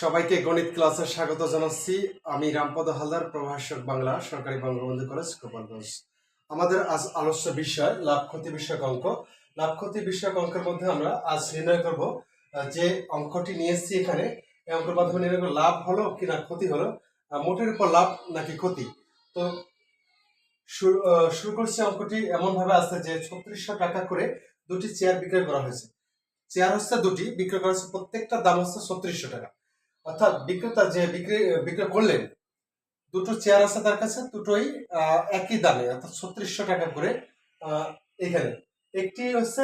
সবাইকে গণিত ক্লাসে স্বাগত জানাচ্ছি। আমি রামপদ হালদার, প্রভাষক বাংলা, সরকারি বঙ্গবন্ধু কলেজ, গোপালগঞ্জ। আমাদের আজ আলোচ্য বিষয়, লাভ ক্ষতি বিষয়ক অঙ্ক। লাভ ক্ষতি বিষয়ক অঙ্কের মধ্যে আমরা আজ নির্ণয় করব যে অঙ্কটি নিয়ে এসেছি এখানে। এই অঙ্কের মাধ্যমে নির্ণয় করব, লাভ হলো কি না ক্ষতি হলো মোটের উপর লাভ নাকি ক্ষতি? তো শুরু করছি অঙ্কটি এমন ভাবে আছে যে ছত্রিশশো টাকা করে দুটি চেয়ার বিক্রয় করা হয়েছে। চেয়ার হচ্ছে দুটি, বিক্রয় করা হচ্ছে প্রত্যেকটার দাম হচ্ছে ছত্রিশশো টাকা। অর্থাৎ বিক্রেতা যে বিক্রি বিক্রয় করলেন, দুটো চেয়ার আছে তার কাছে, দুটোই একই দামে, অর্থাৎ ছত্রিশশো টাকা করে এখানে। একটি হচ্ছে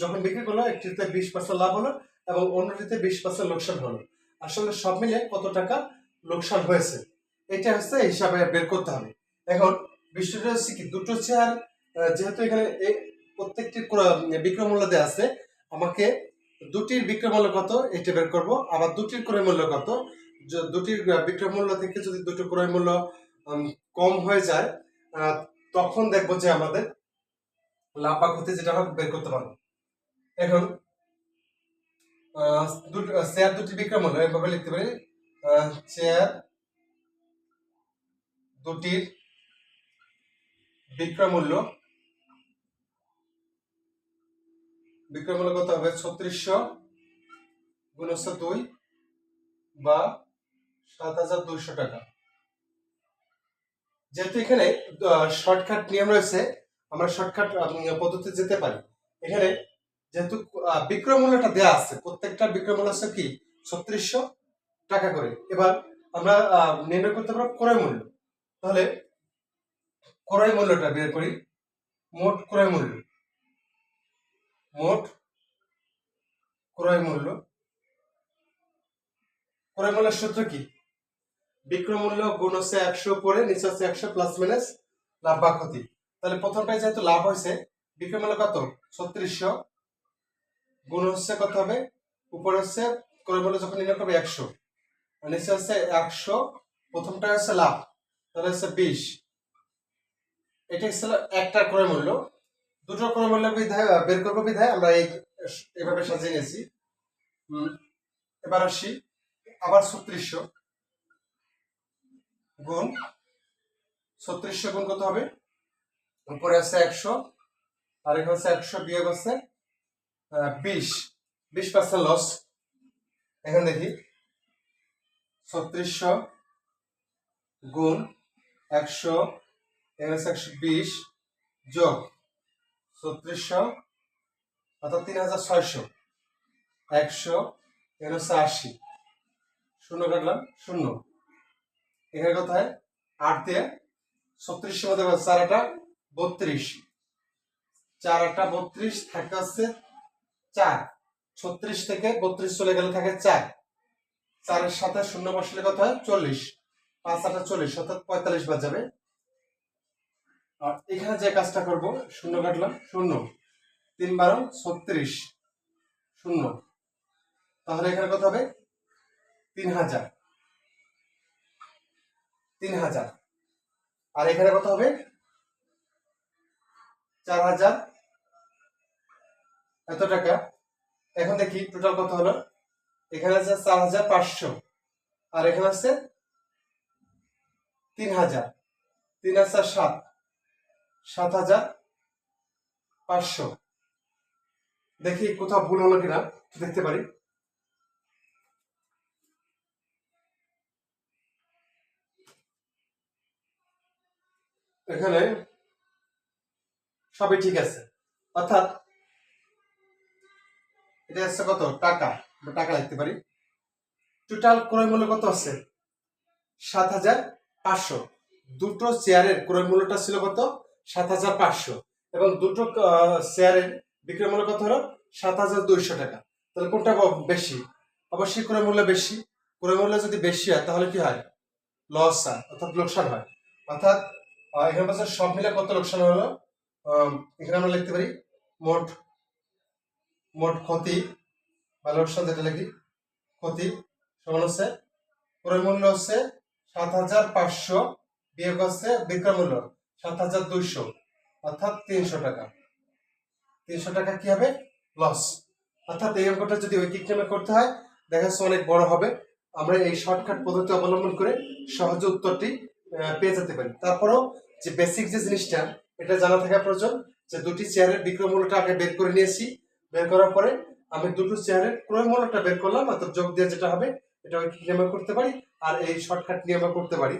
যখন বিক্রি করল, একটিতে বিশ পার্সেন্ট লাভ হলো এবং অন্যটিতে বিশ পার্সেন্ট লোকসান হলো। আসলে সব মিলে কত টাকা লোকসান হয়েছে? এটা হচ্ছে হিসাবে বের করতে হবে। এখন বিষয়টা হচ্ছে কি, দুটো চেয়ার যেহেতু এখানে প্রত্যেকটি ক্র- বিক্রয় মূল্য দেওয়া আছে, আমাকে দুটির বিক্রয় মূল্য কত? এটা বের করব। আবার দুটির ক্রয় মূল্য কত? দুটির বিক্রয় মূল্য থেকে যদি দুটো ক্রয় মূল্য কম হয়ে যায় তখন দেখব যে আমাদের লাভ বা ক্ষতি যেটা হবে বের করতে পারব। এখন আহ, দুটো বিক্রয় মূল্য এভাবে লিখতে পারি। চেয়ার দুটির বিক্রয় মূল্য বিক্রয় মূল্য কত হবে ছত্রিশশো গুণ হচ্ছে দুই বা সাত হাজার দুইশো টাকা। যেহেতু এখানে শর্টকাট নিয়ম রয়েছে, আমরা শর্টকাট পদ্ধতি যেতে পারি। এখানে যেহেতু বিক্রয় মূল্যটা দেওয়া আছে, প্রত্যেকটা বিক্রয় মূল্য হচ্ছে কি? ছত্রিশশো টাকা করে। এবার আমরা নির্ণয় করতে পারব ক্রয় মূল্য। তাহলে ক্রয় মূল্যটা বের করি। মোট ক্রয় মূল্য। মোট ক্রয় মূল্য। ক্রয় মূল্যের সূত্র কি? বিক্রয় মূল্য গুণ হচ্ছে একশো উপরে, নিচে হচ্ছে একশো প্লাস মাইনাস লাভ বা ক্ষতি। তাহলে প্রথমটায় যেহেতু লাভ হয়েছে, বিক্রয় মূল্য কত? ছত্রিশশো। গুণ হচ্ছে কত হবে? উপরে হচ্ছে ক্রয় মূল্য যখন নির্ণয় করবে একশো। নিচে হচ্ছে একশো, প্রথমটা হচ্ছে লাভ, তাহলে হচ্ছে বিশ। এটা হচ্ছে একটা ক্রয় মূল্য। দুটো ক্রয় মূল্য বিধায় বের করব বিধায় আমরা এই, এভাবে সাজিয়ে নিয়েছি। এবার আসি, আবার ছত্রিশশো গুণ ছত্রিশশো গুণ কত হবে? উপরে আছে একশো, আর এখানে আছে একশো বিয়োগ আছে বিশ। বিশ পার্সেন্ট লস এখানে দেখি, ছত্রিশশো গুণ একশো, এখানে আছে একশো বিশ যোগ ছত্রিশশো অর্থাৎ তিন হাজার ছয়শো। একশো এখানে হচ্ছে আশি। শূন্য কাটলাম, শূন্য। এখানে কত হয়? আট দিয়ে ছত্রিশের মধ্যে চার আটা বত্রিশ। চার আটা বত্রিশ থাকে হচ্ছে চার। ছত্রিশ থেকে বত্রিশ চলে গেলে থাকে চার। চারের সাথে শূন্য বসলে কত হয়? চল্লিশ। পাঁচ আটা চল্লিশ, অর্থাৎ পঁয়তাল্লিশ বাদ যাবে। এখানে যে কাজটা করব, শূন্য কাটলাম, শূন্য। তিন বারো ছত্রিশ, শূন্য। তাহলে এখানে কত হবে? তিন হাজার। তিন হাজার। আর এখানে কত হবে? চার হাজার। এত টাকা। এখন দেখি টোটাল কত হলো? এখানে আছে চার হাজার পাঁচশো। আর এখানে আছে তিন হাজার। তিন হাজার সাত। সাত হাজার পাঁচশো। দেখি কোথাও ভুল হলো কিনা দেখতে পারি। এখানে সবই ঠিক আছে। অর্থাৎ এটা হচ্ছে কত? টাকা। আমরা টাকা লিখতে পারি। টোটাল ক্রয় মূল্য কত আছে? সাত হাজার পাঁচশো। দুটো চেয়ারের ক্রয় মূল্যটা ছিল কত? সাত হাজার পাঁচশো। এবং দুটো শেয়ারের বিক্রয় মূল্য কত হলো? সাত হাজার দুইশো টাকা। তাহলে কোনটা বেশি? অবশ্যই ক্রয় মূল্য বেশি। ক্রয় মূল্য যদি বেশি হয়, তাহলে কি হয়? লস হয়, অর্থাৎ লোকসান হয়। অর্থাৎ এখানে বলছে সব মিলে কত লোকসান হলো? এখানে আমরা লিখতে পারি মোট মোট ক্ষতি বা লোকসান যেটা লিখি, ক্ষতি সমান হচ্ছে, ক্রয় মূল্য হচ্ছে সাত হাজার পাঁচশো, বিয়োগ হচ্ছে বিক্রয় মূল্য। সাত হাজার দুইশো, অর্থাৎ তিনশো টাকা। তিনশো টাকা কি হবে? লস। অর্থাৎ এই অঙ্কটা যদি ঐকিক নিয়মে করতে হয়, দেখা যাচ্ছে অনেক বড় হবে। আমরা এই শর্টকাট পদ্ধতি অবলম্বন করে সহজে উত্তরটি পেয়ে যেতে পারি। তারপরেও যে বেসিক যে জিনিসটা, এটা জানা থাকা প্রয়োজন যে দুটি চেয়ারের বিক্রয় মূল্যটা আগে বের করে নিয়েছি। বের করার পরে আমি দুটো চেয়ারের ক্রয় মূল্যটা বের করলাম, অর্থাৎ যোগ দিয়ে যেটা হবে, এটা ঐকিক নিয়মে করতে পারি। আর এই শর্টকাট নিয়মে করতে পারি।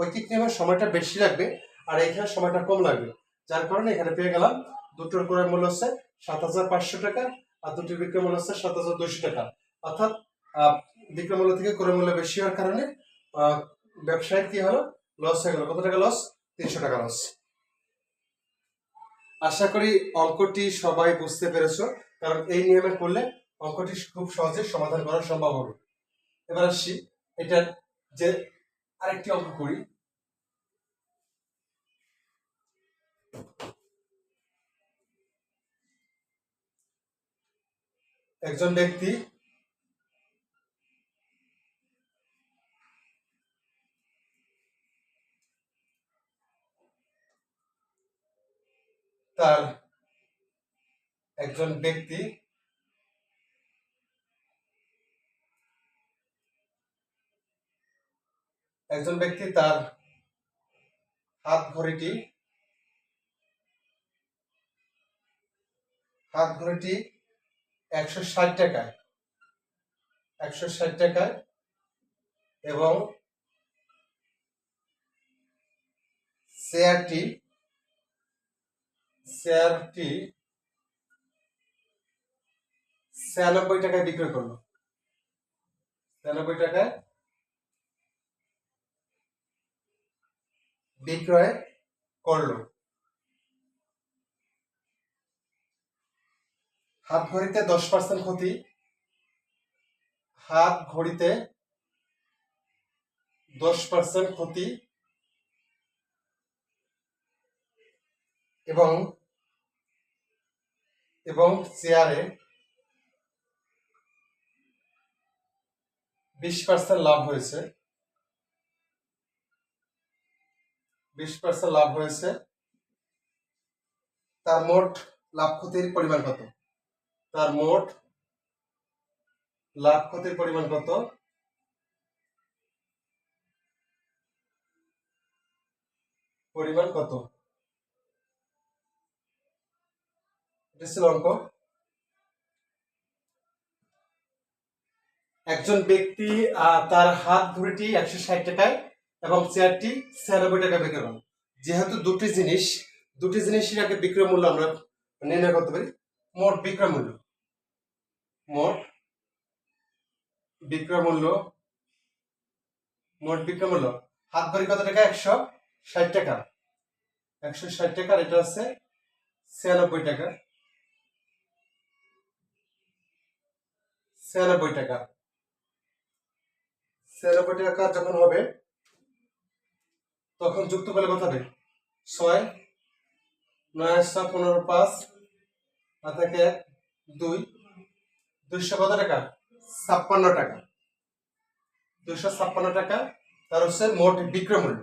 ঐকিক নিয়মের সময়টা বেশি লাগবে। আর এখানে সময়টা কম লাগবে। যার কারণে এখানে পেয়ে গেলাম দুটোর ক্রয় মূল্য হচ্ছে সাত হাজার পাঁচশো টাকা আর দুটির বিক্রয় মূল্য হচ্ছে সাত হাজার দুশো টাকা। অর্থাৎ বিক্রয় মূল্য থেকে ক্রয় মূল্য বেশি হওয়ার কারণে আহ, ব্যবসায়ের কি হলো? লস হয়ে গেল। কত টাকা লস? তিনশো টাকা লস। আশা করি অঙ্কটি সবাই বুঝতে পেরেছ কারণ এই নিয়মে করলে অঙ্কটি খুব সহজে সমাধান করা সম্ভব হবে। এবার আসছি এটার যে আরেকটি অঙ্ক করি। একজন ব্যক্তি তার একজন ব্যক্তি একজন ব্যক্তি তার হাত ঘড়িটি হাত ঘড়িটি একশো ষাট টাকায়, একশো ষাট টাকায় এবং শেয়ারটি শেয়ারটি ছিয়ানব্বই টাকায় বিক্রয় করল। ছিয়ানব্বই টাকায় বিক্রয় করল। হাত ঘড়িতে দশ পার্সেন্ট ক্ষতি, হাত ঘড়িতে দশ পার্সেন্ট ক্ষতি এবং এবং চেয়ারে বিশ পার্সেন্ট লাভ হয়েছে। বিশ পার্সেন্ট লাভ হয়েছে। তার মোট লাভ ক্ষতির পরিমাণ কত? তার মোট লাভ ক্ষতির পরিমাণ কত? পরিমাণ কত? অঙ্ক। একজন ব্যক্তি তার হাত ঘড়িটি একশো ষাট টাকায় এবং চেয়ারটি ছিয়ানব্বই টাকা বিক্রি যেহেতু দুটি জিনিস, দুটি জিনিসের আগে বিক্রয় মূল্য আমরা নির্ণয় করতে পারি, মোট বিক্রয় মূল্য। মোট বিক্রয় মূল্য মোট বিক্রয় মূল্য হাত ঘড়ি কত টাকা? একশো ষাট টাকা। একশো ষাট টাকার এটা হচ্ছে ছিয়ানব্বই টাকা। ছিয়ানব্বই টাকা। ছিয়ানব্বই টাকা যখন হবে তখন যুক্ত করলে কত হবে? ছয়। নয় ছয় পনেরো পাঁচ আর থেকে এক, দুই। দুইশো কত টাকা? ছাপ্পান্ন টাকা। দুইশো ছাপ্পান্ন টাকা, তার হচ্ছে মোট বিক্রয় মূল্য।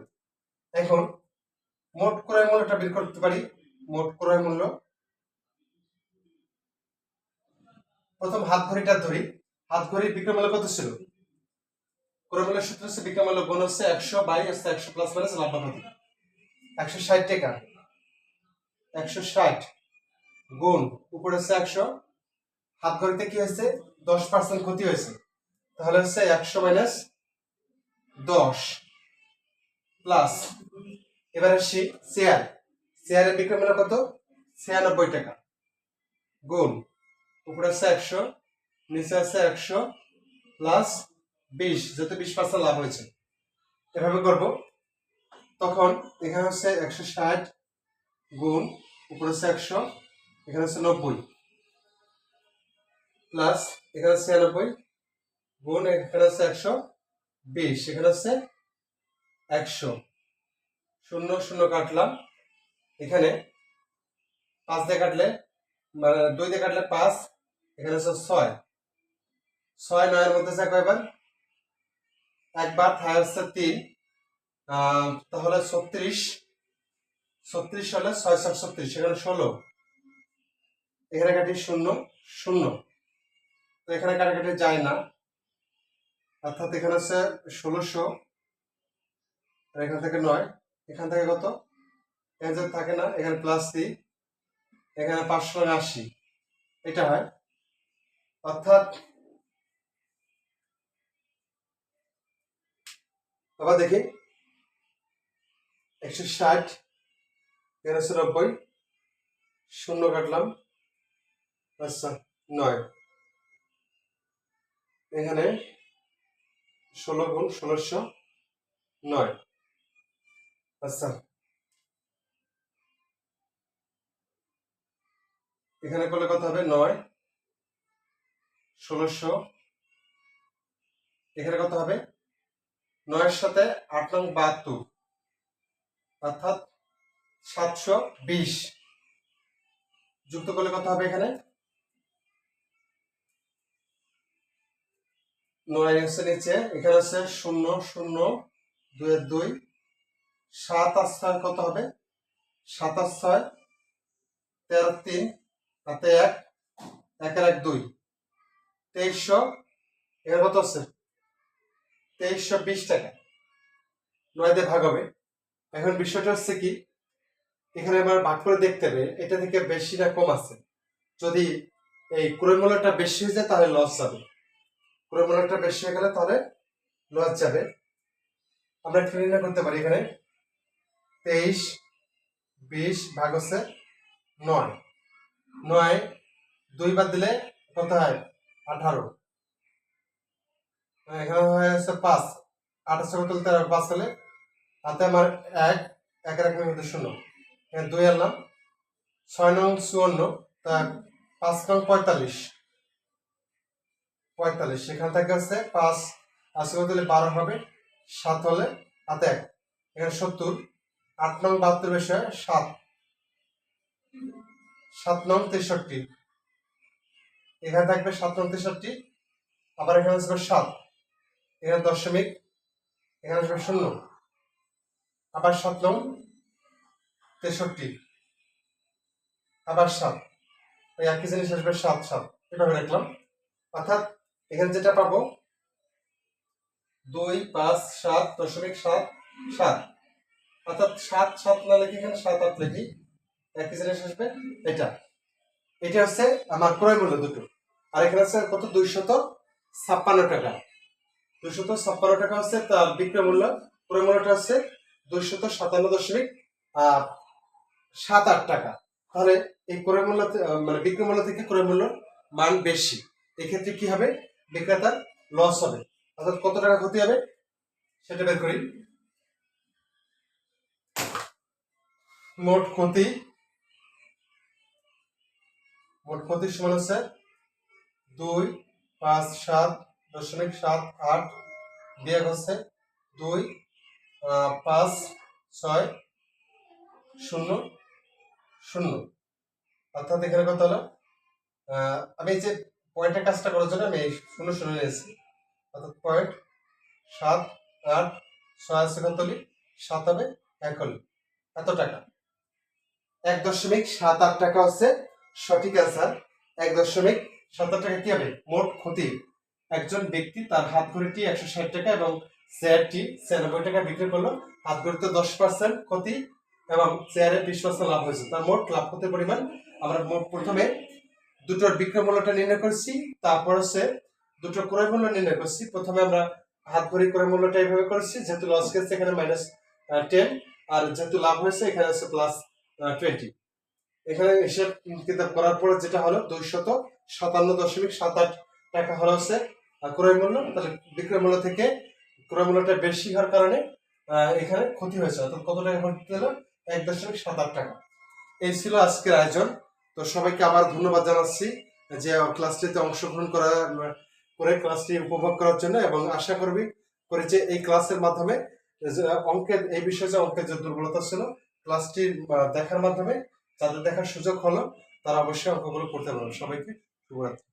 এখন, মোট ক্রয় মূল্যটা বের করতে পারি। মোট ক্রয় মূল্য, প্রথম হাত ঘড়িটা ধরি। হাত ঘড়ির বিক্রয় মূল্য কত ছিল? ক্রয় মূল্যের সূত্র হচ্ছে বিক্রয় মূল্য গুণ হচ্ছে একশো বাই হচ্ছে একশো প্লাস মাইনাস লাভ ক্ষতি একশো ষাট টাকা। একশো ষাট গুণ উপরে হচ্ছে একশো। হাত ঘড়িতে কি হয়েছে? দশ পার্সেন্ট ক্ষতি হয়েছে। তাহলে হচ্ছে একশো মাইনাস দশ প্লাস এবার আসি চেয়ার চেয়ারের বিক্রয় মূল্য কত? ছিয়ানব্বই টাকা। গুণ। উপরে আছে একশো, নিচে আছে একশো প্লাস বিশ যত বিশ পার্সেন্ট লাভ হয়েছে। এভাবে করব। তখন এখানে হচ্ছে একশো ষাট গুণ, উপরে হচ্ছে একশো, এখানে হচ্ছে নব্বই। প্লাস এখানে ছিয়ানব্বই। গুণ এখানে হচ্ছে একশো বিশ। এখানে হচ্ছে একশো। শূন্য শূন্য কাটলাম। এখানে পাঁচ দিয়ে কাটলে মানে দুই দিয়ে কাটলে পাঁচ। এখানে হচ্ছে ছয়। ছয় নয়ের মধ্যে আছে কয়বার একবার থায় হচ্ছে তিন। তাহলে ছত্রিশ। ছত্রিশ হলে ছয় সাত ছত্রিশ। এখানে ষোলো। এখানে কাটি শূন্য শূন্য। তো এখানে কাটাকাটি যায় না। অর্থাৎ এখানে হচ্ছে ষোলোশো এখান থেকে নয়। এখান থেকে কত? যদি থাকে না, এখানে প্লাস থ্রি এখানে পাঁচশো আশি। এটা হয়। অর্থাৎ আবার দেখি, একশো ষাট হচ্ছে নব্বই, শূন্য কাটলাম আচ্ছা নয়। এখানে ষোলো গুণ ষোলোশো নয়। আচ্ছা। এখানে করলে কত হবে? নয়। ষোলোশো। এখানে কত হবে? নয়ের সাথে আট নং বাহাত্তর। অর্থাৎ সাতশো বিশ। যুক্ত করলে কত হবে এখানে? নয় আছে নিচে, এখানে আছে শূন্য শূন্য দুই দুই। সাত আর ছয় কত হবে? সাত আর ছয়, তেরো তিন হাতে এক, একের এক দুই। তেইশশো এখানে কত আছে তেইশশো বিশ টাকা। নয় দিয়ে ভাগ হবে। এখন বিষয়টা হচ্ছে কি? এখানে আমার ভাগ করে দেখতে হবে, এটা থেকে বেশি না কম আছে। যদি এই ক্রয় মূল্যটা বেশি হয়ে যায়, তাহলে লস যাবে ক্রয় মূল্যটা বেশি হয়ে গেলে তাহলে লস যাবে। আমরা একটু নির্ণয় করতে পারি এখানে। তেইশ, বিশ ভাগ হচ্ছে নয়। নয়, দুই বাদ দিলে কত হয়? আঠারো। এখানে হয়ে যাচ্ছে পাঁচ। আঠাশশো কত তেরো পাঁচ হলে হাতে আমার এক একের এক মধ্যে শূন্য। এখানে দুই আনলাম। ছয় নং চুয়ান্ন, তা পাঁচ নং পঁয়তাল্লিশ। পঁয়তাল্লিশ। সেখান থেকে হচ্ছে পাঁচ আশি কত হলে বারো হবে? সাত হলে হাতে এক। এখানে সত্তর। আট নং বাহাত্তর বেশি হয় সাত। সাত নং তেষট্টি। এখানে থাকবে সাত নং তেষট্টি। আবার এখানে আসবে সাত। এখানে দশমিক। এখানে আসবে শূন্য। আবার সাত নং তেষট্টি। আবার সাত। ওই একই জিনিস আসবে সাত সাত। এভাবে লিখলাম। অর্থাৎ এখানে যেটা পাবো, দুই, পাঁচ, সাত, দশমিক সাত সাত। অর্থাৎ সাত সাত না লিখে এখানে সাত, আট লিখি। একই জিনিস আসবে, এটা। এটা হচ্ছে আমার ক্রয় মূল্য দুটো। আর এখানে আছে কত? দুইশত ছাপ্পান্ন টাকা। দুইশত ছাপ্পান্ন টাকা হচ্ছে তার বিক্রয় মূল্য। ক্রয় মূল্যটা হচ্ছে দুইশত সাতান্ন দশমিক সাত আট টাকা। তাহলে এই ক্রয় মূল্য মানে বিক্রয় মূল্য থেকে ক্রয় মূল্য মান বেশি। এক্ষেত্রে কি হবে? বিক্রেতার লস হবে। অর্থাৎ কত টাকা ক্ষতি হবে সেটা বের করি। মোট ক্ষতি মোট ক্ষতি সমান হচ্ছে দুই পাঁচ সাত দশমিক সাত আট বিয়োগ হচ্ছে দুই পাঁচ ছয় শূন্য শূন্য। অর্থাৎ এখানে কত হলো? আমি যে পয়েন্টের কাজটা করার জন্য আমি এই শূন্য শূন্য নিয়েছি। অর্থাৎ পয়েন্ট সাত আট ছয় কত সাত হবে এক হলি। এত টাকা। এক দশমিক সাত আট টাকা হচ্ছে সঠিক অ্যান্সার এক দশমিক সাত আট টাকা কি হবে? মোট ক্ষতি। একজন ব্যক্তি তার হাত ঘড়িটি একশো ষাট টাকা এবং চেয়ারটি ছিয়ানব্বই টাকা বিক্রি করল। হাত ঘড়িতে দশ পার্সেন্ট ক্ষতি এবং চেয়ারে বিশ পার্সেন্ট লাভ হয়েছে। তার মোট লাভ ক্ষতির পরিমাণ আমরা প্রথমে দুটোর বিক্রয় মূল্যটা নির্ণয় করছি, তারপর হচ্ছে দুটো ক্রয় মূল্য নির্ণয় করছি। প্রথমে আমরা হাত ভরি ক্রয় মূল্যটা এইভাবে করছি, যেহেতু লস গেছে এখানে মাইনাস টেন আর যেহেতু লাভ হয়েছে এখানে হচ্ছে প্লাস টোয়েন্টি এখানে হিসেব কিতাব করার পরে যেটা হলো দুইশত সাতান্ন দশমিক সাত আট টাকা হলো হচ্ছে ক্রয় মূল্য। তাহলে বিক্রয় মূল্য থেকে ক্রয় মূল্যটা বেশি হওয়ার কারণে এখানে ক্ষতি হয়েছে। অর্থাৎ কত টাকা ক্ষতি হলো? এক দশমিক সাত আট টাকা। এই ছিল আজকের আয়োজন। তো সবাইকে আবার ধন্যবাদ জানাচ্ছি যে ক্লাসটিতে অংশগ্রহণ করা, করে ক্লাসটি উপভোগ করার জন্য এবং আশা করবি করে যে এই ক্লাসের মাধ্যমে অঙ্কের, এই বিষয়ে যে অঙ্কের যে দুর্বলতা ছিল, ক্লাসটি দেখার মাধ্যমে, যাদের দেখার সুযোগ হলো, তারা অবশ্যই অঙ্কগুলো করতে পারবে। সবাইকে শুভরাত্রি।